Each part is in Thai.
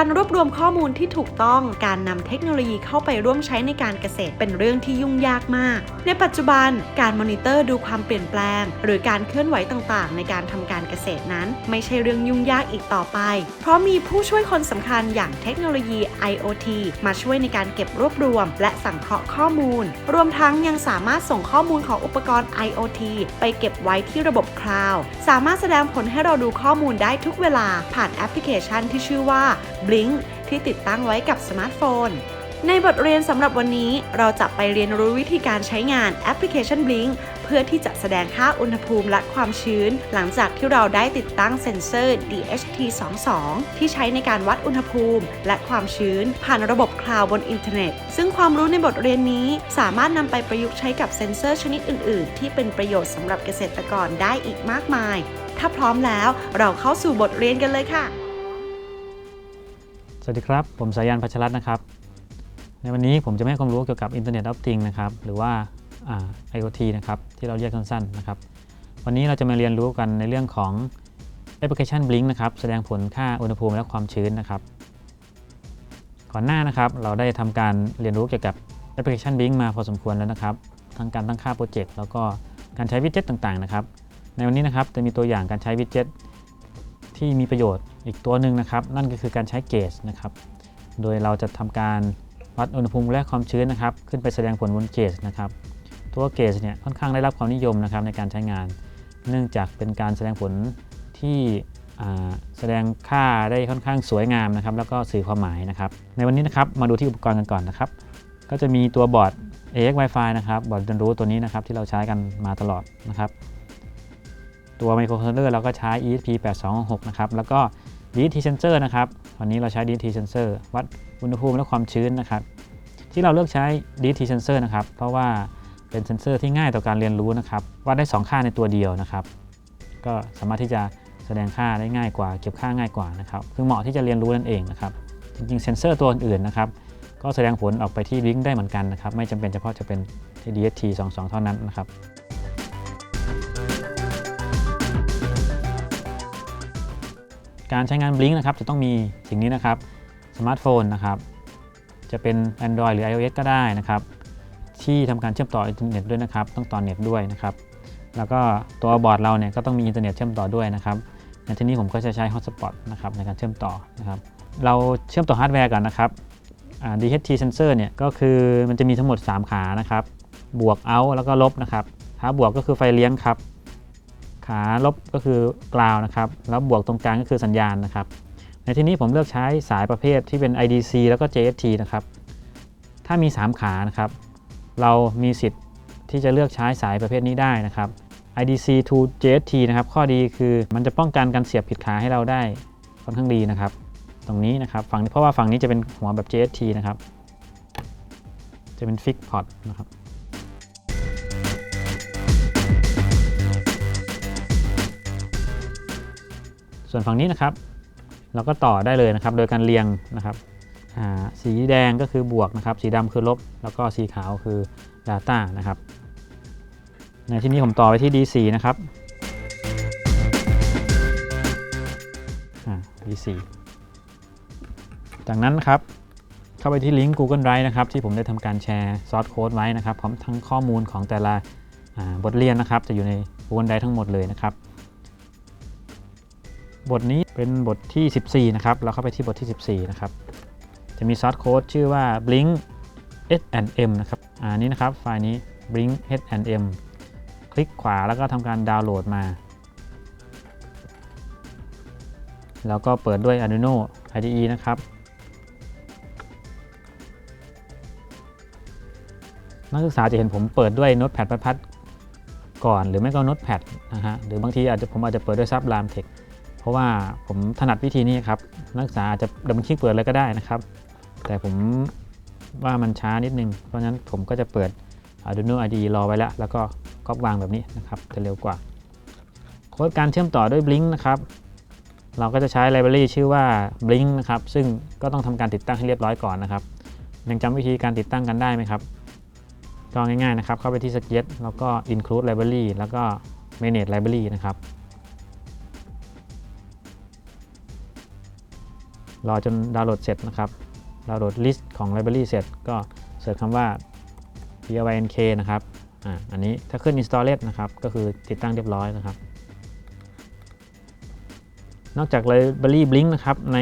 การรวบรวมข้อมูลที่ถูกต้อง การนำเทคโนโลยีเข้าไปร่วมใช้ในการเกษตรเป็นเรื่องที่ยุ่งยากมาก ในปัจจุบันการมอนิเตอร์ดูความเปลี่ยนแปลง หรือการเคลื่อนไหวต่างๆ ในการทำการเกษตรนั้น ไม่ใช่เรื่องยุ่งยากอีกต่อไป เพราะมีผู้ช่วยคนสำคัญอย่างเทคโนโลยี IoT มาช่วยในการเก็บรวบรวม และสังเคราะห์ข้อมูล รวมทั้งยังสามารถส่งข้อมูลของอุปกรณ์ IoT ไปเก็บไว้ที่ระบบคลาวด์สามารถแสดงผลให้เราดูข้อมูลได้ทุกเวลาผ่านแอปพลิเคชันที่ชื่อว่า Blink ที่ติดตั้งไว้กับสมาร์ทโฟน ในบทเรียนสำหรับวันนี้เราจะไปเรียนรู้วิธีการใช้งานแอปพลิเคชัน Blink เพื่อที่จะแสดงค่าอุณหภูมิและความชื้น หลังจากที่เราได้ติดตั้งเซ็นเซอร์ DHT22 ที่ใช้ในการวัดอุณหภูมิ และความชื้น ผ่านระบบคลาวด์บนอินเทอร์เน็ต ซึ่งความรู้ในบทเรียนนี้สามารถนำไปประยุกต์ใช้กับเซ็นเซอร์ชนิดอื่น ๆ ที่เป็นประโยชน์สำหรับเกษตรกรได้อีกมากมาย ถ้าพร้อมแล้วเราเข้าสู่บทเรียนกันเลยค่ะ วัสดีครับ ผมสายันพัชรัตน์นะครับ ในวันนี้ผมจะให้ความรู้เกี่ยวกับ Internet of Things นะครับ หรือว่าอ่า IoT นะครับ ที่เราเรียกสั้นๆนะครับ วันนี้เราจะมาเรียนรู้กันในเรื่องของแอปพลิเคชัน Blink นะครับ แสดงผลค่าอุณหภูมิและความชื้นนะครับ ก่อนหน้านะครับ เราได้ทำการเรียนรู้เกี่ยวกับแอปพลิเคชัน Blink มาพอสมควรแล้วนะครับ ทั้งการตั้งค่าโปรเจกต์แล้วก็การใช้วิดเจ็ตต่างๆนะครับ ในวันนี้นะครับจะมีตัวอย่างการใช้วิดเจ็ต ที่มีประโยชน์อีกตัวหนึ่งนะครับ นั่นก็คือการใช้เกจนะครับ โดยเราจะทำการวัดอุณหภูมิและความชื้นนะครับ ขึ้นไปแสดงผลบนเกจนะครับ ตัวเกจเนี่ยค่อนข้างได้รับความนิยมนะครับในการใช้งาน เนื่องจากเป็นการแสดงผลที่แสดงค่าได้ค่อนข้างสวยงามนะครับ แล้วก็สื่อความหมายนะครับ ในวันนี้นะครับมาดูที่อุปกรณ์กันก่อนนะครับ ก็จะมีตัวบอร์ด AX Wi-Fi นะครับบอร์ดเรียนรู้ตัวนี้นะครับที่เราใช้กันมาตลอดนะครับ ตัวไมโครคอนโทรลเลอร์เราก็ใช้ ESP8266 นะครับ แล้วก็ DT sensor นะครับ วันนี้เราใช้ DT sensor วัดอุณหภูมิและความชื้นนะครับ ที่เราเลือกใช้ DT sensor นะครับ เพราะว่าเป็นเซนเซอร์ที่ง่ายต่อการเรียนรู้นะครับ วัดได้ 2 ค่าในตัวเดียวนะครับ ก็สามารถที่จะแสดงค่าได้ง่ายกว่า เก็บค่าง่ายกว่านะครับ คือเหมาะที่จะเรียนรู้นั่นเองนะครับ จริงๆ เซนเซอร์ตัวอื่นๆนะครับก็แสดงผลออกไปที่ลิงก์ได้เหมือนกันนะครับ ไม่จำเป็นเฉพาะจะเป็น DHT 22 เท่านั้นนะครับ การใช้งาน Blink นะครับจะต้องมีสิ่งนี้นะครับสมาร์ทโฟนนะครับจะเป็น Android หรือ iOS ก็ได้นะครับ ที่ทำการเชื่อมต่ออินเทอร์เน็ตด้วยนะครับ ต้องต่อเน็ตด้วยนะครับ แล้วก็ตัวบอร์ดเราเนี่ยก็ต้องมีอินเทอร์เน็ตเชื่อมต่อด้วยนะครับในที่นี้ผมก็จะใช้ Hotspot นะครับในการเชื่อมต่อนะครับเราเชื่อมต่อฮาร์ดแวร์ก่อนนะครับอ่า DHT sensor เนี่ยก็คือมันจะมีทั้งหมด 3 ขานะครับ บวก out แล้วก็ลบนะครับขาบวกก็คือไฟเลี้ยงครับ ขาลบก็คือกราวนะครับแล้วบวกตรงกลางก็คือสัญญาณนะครับ ในที่นี้ผมเลือกใช้สายประเภทที่เป็น IDC แล้วก็ JST นะครับ ถ้ามี 3 ขานะครับ เรามีสิทธิ์ที่จะเลือกใช้สายประเภทนี้ได้นะครับ IDC to JST นะครับ ข้อดีคือมันจะป้องกันการเสียบผิดขาให้เราได้ค่อนข้างดีนะครับ ตรงนี้นะครับฝั่งนี้เพราะว่าฝั่งนี้จะเป็นหัวแบบ JST นะครับ จะเป็น Fix Port นะครับ ส่วนฝั่งนี้นะครับ เราก็ต่อได้เลยนะครับ โดยการเรียงนะครับสีแดงก็คือบวกนะครับ สีดำคือลบ แล้วก็สีขาวคือ Data นะครับ ในที่นี้ผมต่อไปที่ D4 นะครับ D4 จากนั้นครับ เข้าไปที่ลิงก์ Google Drive นะครับ ที่ผมได้ทำการแชร์ซอสโค้ดไว้นะครับ พร้อมทั้งข้อมูลของแต่ละบทเรียนนะครับ จะอยู่ใน Google Drive ทั้งหมดเลยนะครับ บทนี้เป็นบทที่ 14 นะครับ เราเข้าไปที่บทที่ 14 นะครับ จะมีซอสโค้ดชื่อว่า blink h&m นะครับอ่านี้นะครับ ไฟล์นี้ blink h&m คลิกขวาแล้วก็ทำการดาวน์โหลดมา แล้วก็เปิดด้วย Arduino IDE นะครับ นักศึกษาจะเห็นผมเปิดด้วย Notepad พัดก่อน หรือไม่ก็ Notepad นะฮะ หรือบางทีอาจจะผมอาจจะเปิดด้วย Sublime Text ราะว่าผมถนัดวิธีนี้ครับ นักศึกษาอาจจะดับเบิลคลิกเปิดเลยก็ได้นะครับ แต่ผมว่ามันช้านิดนึง เพราะฉะนั้นผมก็จะเปิด Arduino IDE รอไว้แล้ว แล้วก็ก๊อปวางแบบนี้นะครับจะเร็วกว่า โค้ดการเชื่อมต่อด้วย Blink นะครับ เราก็จะใช้ไลบรารีชื่อว่า Blink นะครับ ซึ่งก็ต้องทำการติดตั้งให้เรียบร้อยก่อนนะครับยังจำวิธีการติดตั้งกันได้ไหมครับ ก็ง่ายๆนะครับ เข้าไปที่ Sketch แล้วก็ include library แล้วก็ manage library นะครับ รอจนดาวน์โหลดเสร็จนะครับดาวน์โหลดลิสต์ของ Library เสร็จก็เสิร์ชคำว่า pynk นะครับอ่าอันนี้ถ้าขึ้น installed นะครับก็คือติดตั้งเรียบร้อยนะครับ นอกจาก Library Blink นะครับใน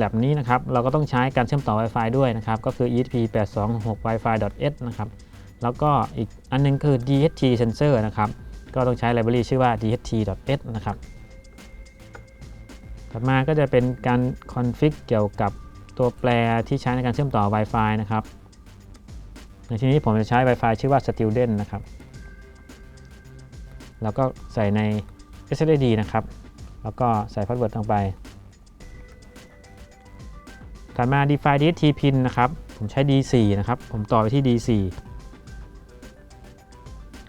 lab นี้นะครับเราก็ต้องใช้การเชื่อมต่อ Wi-Fi ด้วยนะครับก็คือ esp8266wifi.s นะครับแล้วก็อีกอันนึงคือ DHT sensor นะครับก็ต้องใช้ library ชื่อว่า dht.s นะครับ ถัดมาก็จะเป็นการ config เกี่ยวกับตัวแปรที่ใช้ในการเชื่อมต่อ Wi-Fi นะครับในที่นี้ผมจะใช้ Wi-Fi ชื่อว่า student นะครับ แล้วก็ใส่ใน SSID นะครับ แล้วก็ใส่พาสเวิร์ดลงไป ถัดมา define DHT pin นะครับ ผมใช้ D4 นะครับ ผมต่อไปที่ D4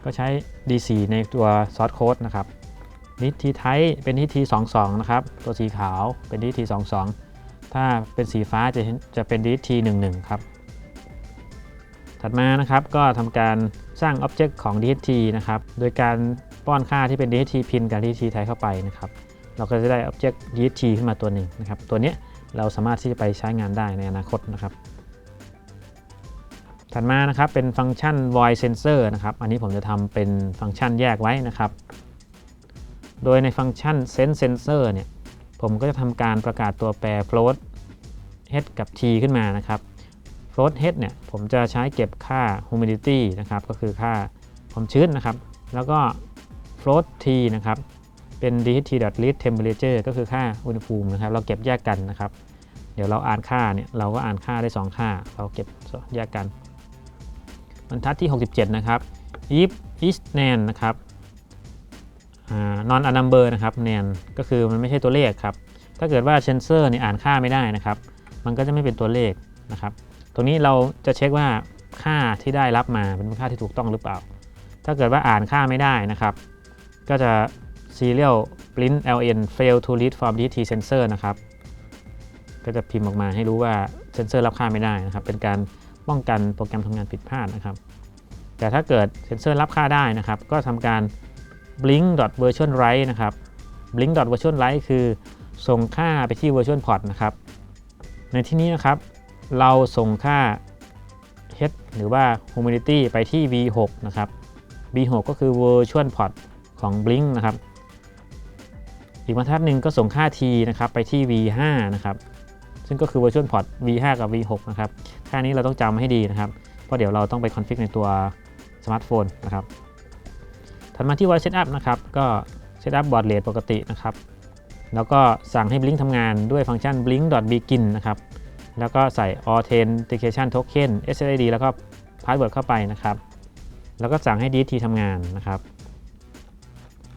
ก็ใช้ D4 ในตัว source code นะครับ DHT type เป็น DHT 22 นะครับ ตัวสีขาวเป็น DHT 22 ถ้าเป็นสีฟ้าจะจะเป็น DHT 11 ครับ ถัดมานะครับก็ทำการสร้าง Object ของ DHT นะครับ โดยการป้อนค่าที่เป็น DHT pin กับ DHT type เข้าไปนะครับ เราก็จะได้ Object DHT ขึ้นมาตัวหนึ่งนะครับ ตัวนี้เราสามารถที่จะไปใช้งานได้ในอนาคตนะครับ ถัดมานะครับเป็นฟังก์ชัน voice sensor นะครับ อันนี้ผมจะทำเป็นฟังก์ชันแยกไว้นะครับ โดยในฟังก์ชัน sense sensor เนี่ย ผมก็จะทำการประกาศตัวแปร float h กับ t ขึ้นมานะครับ float h เนี่ย ผมจะใช้เก็บค่า humidity นะครับ ก็คือค่าความชื้นนะครับ แล้วก็ float t นะครับ เป็น dht.read temperature ก็คือค่าอุณหภูมินะครับ เราเก็บแยกกันนะครับ เดี๋ยวเราอ่านค่าเนี่ย เราก็อ่านค่าได้ 2 ค่า เราเก็บแยกกัน บรรทัดที่ 67 นะครับ if is nan นะครับ non a number นะครับ nan ก็คือมันไม่ใช่ตัวเลขครับถ้าเกิดว่า sensor เนี่ยอ่านค่าไม่ได้นะครับ มันก็จะไม่เป็นตัวเลขนะครับ ตรงนี้เราจะเช็คว่าค่าที่ได้รับมาเป็นค่าที่ถูกต้องหรือเปล่า ถ้าเกิดว่าอ่านค่าไม่ได้นะครับ ก็จะ serial print ln fail to read from dt sensor นะครับ ก็จะพิมพ์ออกมาให้รู้ว่าเซนเซอร์รับค่าไม่ได้นะครับ เป็นการป้องกันโปรแกรมทำงานผิดพลาดนะครับ แต่ถ้าเกิดเซนเซอร์รับค่าได้นะครับ ก็ทำการ blink version write นะครับ blink version write คือส่งค่าไปที่ version port นะครับ ในที่นี้นะครับ เราส่งค่า h หรือว่า humidity ไปที่ v6 นะครับ v6 ก็คือ version port ของ blink นะครับ อีกบรรทัดหนึ่งก็ส่งค่า t นะครับไปที่ v5 นะครับ ซึ่งก็คือ version port v5 กับ v6 นะครับ ค่านี้เราต้องจำให้ดีนะครับ เพราะเดี๋ยวเราต้องไปคอนฟิกในตัวสมาร์ทโฟนนะครับ ถัดมาที่ voice setup นะครับ ก็ setup baud rate ปกตินะครับ แล้วก็สั่งให้ blink ทำงานด้วยฟังก์ชัน blink begin นะครับ แล้วก็ใส่ authentication token SSID แล้วก็ password เข้าไปนะครับ แล้วก็สั่งให้ DT ทำงานนะครับ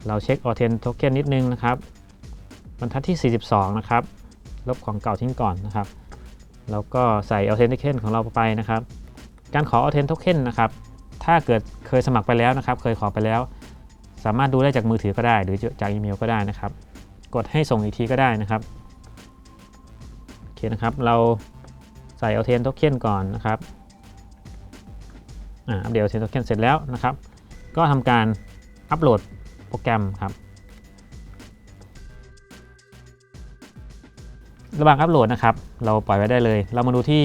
เราเช็ค authent token นิดนึงนะครับ บรรทัดที่ 42 นะครับ ลบของเก่าทิ้งก่อนนะครับ แล้วก็ใส่ authentication ของเราไปนะครับ การขอ authent token นะครับ ถ้าเกิดเคยสมัครไปแล้วนะครับ เคยขอไปแล้ว สามารถดูได้จากมือถือก็ได้ หรือจากอีเมลก็ได้นะครับ กดให้ส่งอีกทีก็ได้นะครับโอเคนะครับ เราใส่ authent token ก่อนนะครับอ่าอัปเดต authent token เสร็จแล้วนะครับ ก็ทำการอัปโหลดโปรแกรมครับ ระหว่างอัปโหลดนะครับ เราปล่อยไว้ได้เลย เรามาดูที่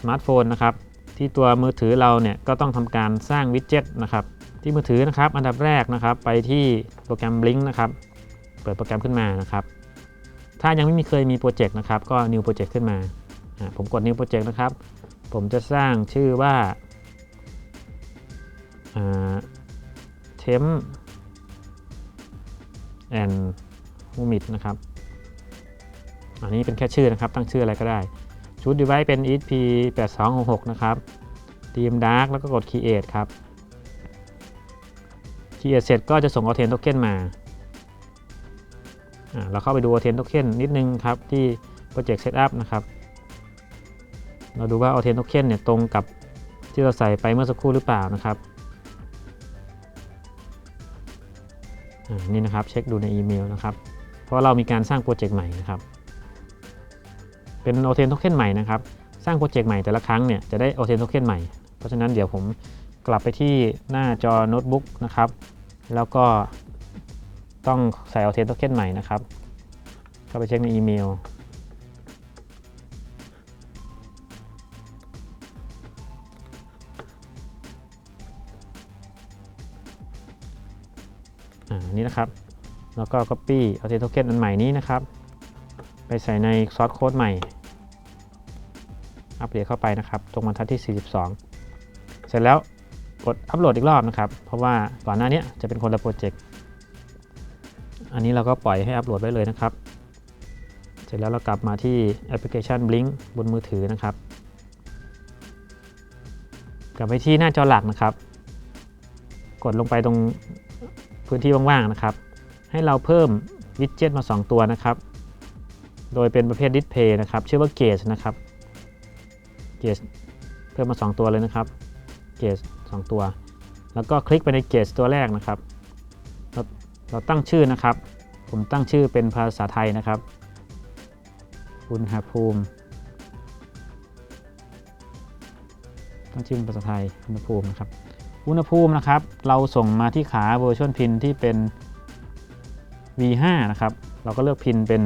สมาร์ทโฟนนะครับ ที่ตัวมือถือเราเนี่ยก็ต้องทำการสร้างวิดเจ็ตนะครับ ที่มือถือนะครับ อันดับแรกนะครับ ไปที่โปรแกรม Blink นะครับ เปิดโปรแกรมขึ้นมานะครับ ถ้ายังไม่มีเคยมีโปรเจกต์นะครับ ก็ New Project ขึ้นมา ผมกด New Project นะครับ ผมจะสร้างชื่อว่าอ่า temp and humid นะครับ อันนี้เป็นแค่ชื่อนะครับ ตั้งชื่ออะไรก็ได้ ชุด device เป็น ESP 8266 นะครับ team dark แล้วก็กด create ครับ create เสร็จก็จะส่ง authent token มาเราเข้าไปดู authent token นิดนึงครับที่ project setup นะครับ เราดูว่า authent token เนี่ยตรงกับที่เราใส่ไปเมื่อสักครู่หรือเปล่านะครับนี่นะครับเช็คดูในอีเมลนะครับ เพราะเรามีการสร้างโปรเจกต์ใหม่นะครับ เป็น Oten Token ใหม่นะครับ สร้างโปรเจกต์ใหม่แต่ละครั้งเนี่ยจะได้ Oten Token ใหม่ เพราะฉะนั้นเดี๋ยวผมกลับไปที่หน้าจอโน้ตบุ๊กนะครับ แล้วก็ต้องใส่เอาเทสโทเค็นใหม่นะครับ ก็ไปเช็คในอีเมล อ่า นี้นะครับ แล้วก็ Copy เอาเทสโทเค็นอันใหม่นี้นะครับ ไปใส่ในซอสโค้ดใหม่ อัปเดตเข้าไปนะครับ ตรงบรรทัดที่ 42 เสร็จแล้ว กดอัปโหลดอีกรอบนะครับ เพราะว่าก่อนหน้านี้จะเป็นคนละโปรเจกต์อันนี้เราก็ปล่อยให้อัปโหลดไว้เลยนะครับ เสร็จแล้วเรากลับมาที่แอปพลิเคชัน Blink บนมือถือนะครับ กลับไปที่หน้าจอหลักนะครับ กดลงไปตรงพื้นที่ว่างๆนะครับ ให้เราเพิ่มวิดเจ็ตมา 2 ตัวนะครับ โดยเป็นประเภท Display นะครับ ชื่อว่า Gauge นะครับ Gauge เพิ่มมา 2 ตัวเลยนะครับ Gauge 2 ตัว แล้วก็คลิกไปใน Gauge ตัวแรกนะครับเราเราตั้งชื่อนะครับ ผมตั้งชื่อเป็นภาษาไทยนะครับ อุณหภูมิ ตั้งชื่อเป็นภาษาไทย อุณหภูมินะครับ อุณหภูมินะครับ เราส่งมาที่ขา Virtual Pin ที่เป็น V5 นะครับ เราก็เลือกพินเป็น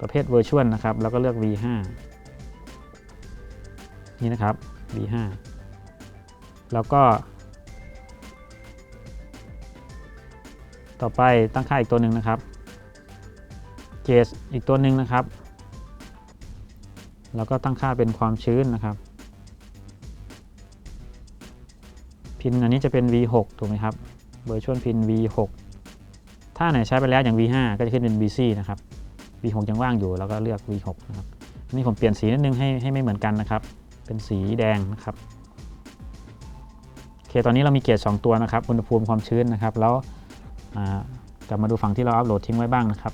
ประเภท Virtual นะครับ แล้วก็เลือก V5 นี่นะครับ V5 แล้วก็ ต่อไปตั้งค่าอีกตัวหนึ่งนะครับเกสอีกตัวหนึ่งนะครับ แล้วก็ตั้งค่าเป็นความชื้นนะครับ พินอันนี้จะเป็น V6 ถูกไหมครับ Virtual Pin V6 ถ้าไหนใช้ไปแล้วอย่าง V5 ก็จะขึ้นเป็น VC นะครับ V6 ยังว่างอยู่แล้วก็เลือก V6 นะครับอันนี้ผมเปลี่ยนสีนิดนึงให้ให้ไม่เหมือนกันนะครับ เป็นสีแดงนะครับ ตอนนี้เรามีเกจ2ตัวนะครับ อุณหภูมิความชื้นนะครับ แล้วกลับมาดูฝั่งที่เราอัปโหลดทิ้งไว้บ้างนะครับ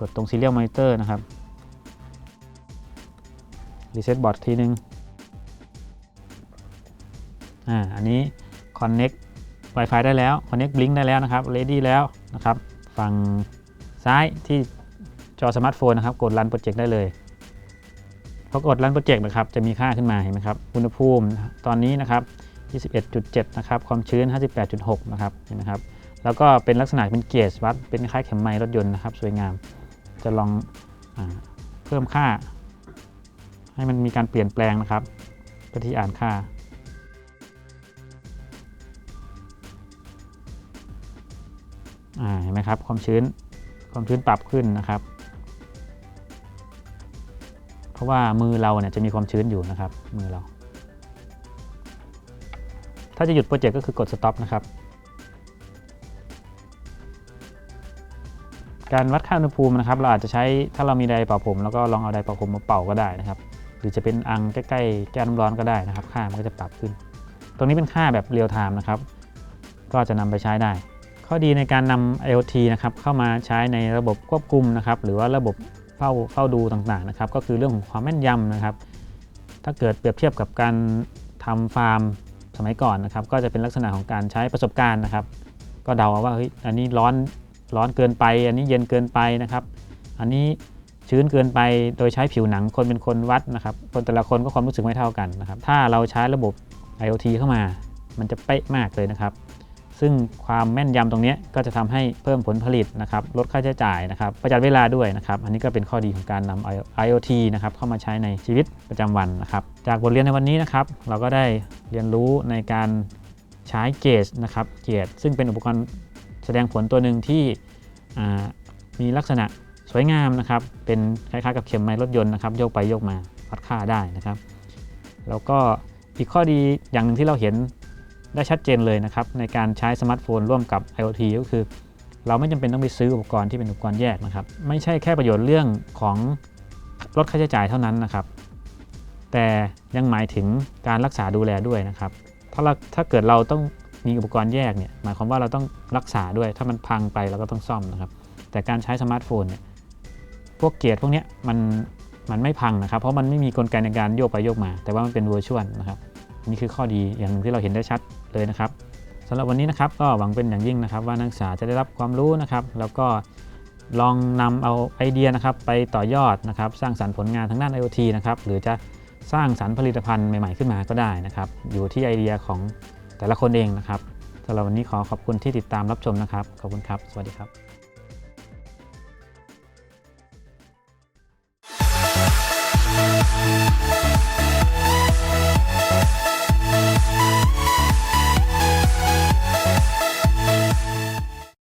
กดตรง Serial Monitor นะครับ Reset Board ทีนึงอ่าอันนี้ Connect Wi-Fi ได้แล้ว Connect Blink ได้แล้วนะครับ Ready แล้วนะครับ ฝั่งซ้ายที่จอสมาร์ทโฟนนะครับ กด Run Project ได้เลยพอกด Run Project นะครับ จะมีค่าขึ้นมาเห็นไหมครับ อุณหภูมิตอนนี้นะครับ 21.7 นะครับ ความชื้น 58.6 นะครับ เห็นไหมครับ แล้วก็เป็นลักษณะเป็นเกจวัด เป็นคล้ายเข็มไม้รถยนต์นะครับ สวยงาม จะลองอเพิ่มค่า ให้มันมีการเปลี่ยนแปลงนะครับเพื่อที่อ่านค่า เห็นไหมครับ ความชื้น ความชื้นปรับขึ้นนะครับ เพราะว่ามือเราเนี่ยจะมีความชื้นอยู่นะครับ มือเรา ถ้าจะหยุดโปรเจกต์ก็คือกด stop นะครับ การวัดค่าอุณหภูมินะครับ เราอาจจะใช้ถ้าเรามีไดร์เป่าผม แล้วก็ลองเอาไดร์เป่าผมมาเป่าก็ได้นะครับ หรือจะเป็นอังใกล้ๆแก้วน้ำร้อนก็ได้นะครับ ค่ามันก็จะปรับขึ้น ตรงนี้เป็นค่าแบบเรียลไทม์นะครับ ก็จะนำไปใช้ได้ ข้อดีในการนำ IoT นะครับเข้ามาใช้ในระบบควบคุมนะครับ หรือว่าระบบเฝ้าเฝ้าดูต่างๆนะครับ ก็คือเรื่องของความแม่นยำนะครับ ถ้าเกิดเปรียบเทียบกับการทำฟาร์ม สมัยก่อนนะครับก็จะเป็นลักษณะของการใช้ประสบการณ์นะครับ ก็เดาเอาว่าเฮ้ยอันนี้ร้อนร้อนเกินไป อันนี้เย็นเกินไปนะครับ อันนี้ชื้นเกินไปโดยใช้ผิวหนังคนเป็นคนวัดนะครับ คนแต่ละคนก็ความรู้สึกไม่เท่ากันนะครับ ถ้าเราใช้ระบบ IoT เข้ามา มันจะเป๊ะมากเลยนะครับ ซึ่งความแม่นยำตรงนี้ก็จะทำให้เพิ่มผลผลิตนะครับลดค่าใช้จ่ายนะครับประหยัดเวลาด้วยนะครับอันนี้ก็เป็นข้อดีของการนำ IoT นะครับเข้ามาใช้ในชีวิตประจำวันนะครับจากบทเรียนในวันนี้นะครับเราก็ได้เรียนรู้ในการใช้เกจนะครับเกจซึ่งเป็นอุปกรณ์แสดงผลตัวหนึ่งที่มีลักษณะสวยงามนะครับ เป็นคล้ายๆกับเข็มไม้รถยนต์นะครับโยกไปโยกมาวัดค่าได้นะครับ แล้วก็อีกข้อดีอย่างหนึ่งที่เราเห็น ได้ชัดเจนเลยนะครับในการใช้สมาร์ทโฟนร่วมกับ IoT ก็คือ เราไม่จำเป็นต้องไปซื้ออุปกรณ์ที่เป็นอุปกรณ์แยกนะครับ ไม่ใช่แค่ประโยชน์เรื่องของลดค่าใช้จ่ายเท่านั้นนะครับ แต่ยังหมายถึงการรักษาดูแลด้วยนะครับ ถ้าเราถ้าเกิดเราต้องมีอุปกรณ์แยกเนี่ยหมายความว่าเราต้องรักษาด้วย ถ้ามันพังไปเราก็ต้องซ่อมนะครับ แต่การใช้สมาร์ทโฟนเนี่ยพวกเกียร์พวกเนี้ยมันมันไม่พังนะครับ เพราะมันไม่มีกลไกในการโยกไปโยกมา แต่ว่ามันเป็นเวอร์ชวลนะครับ นี่คือข้อดีอย่างนึงที่เราเห็นได้ชัด เลยนะครับสำหรับวันนี้นะครับก็หวังเป็นอย่างยิ่งนะครับ ว่านักศึกษาจะได้รับความรู้นะครับ แล้วก็ลองนำเอาไอเดียนะครับ ไปต่อยอดนะครับ สร้างสรรค์ผลงานทางด้าน IoT นะครับหรือจะสร้างสรรค์ผลิตภัณฑ์ใหม่ๆขึ้นมาก็ได้นะครับ อยู่ที่ไอเดียของแต่ละคนเองนะครับสำหรับวันนี้ขอขอบคุณที่ติดตามรับชมนะครับ ขอบคุณครับ สวัสดีครับ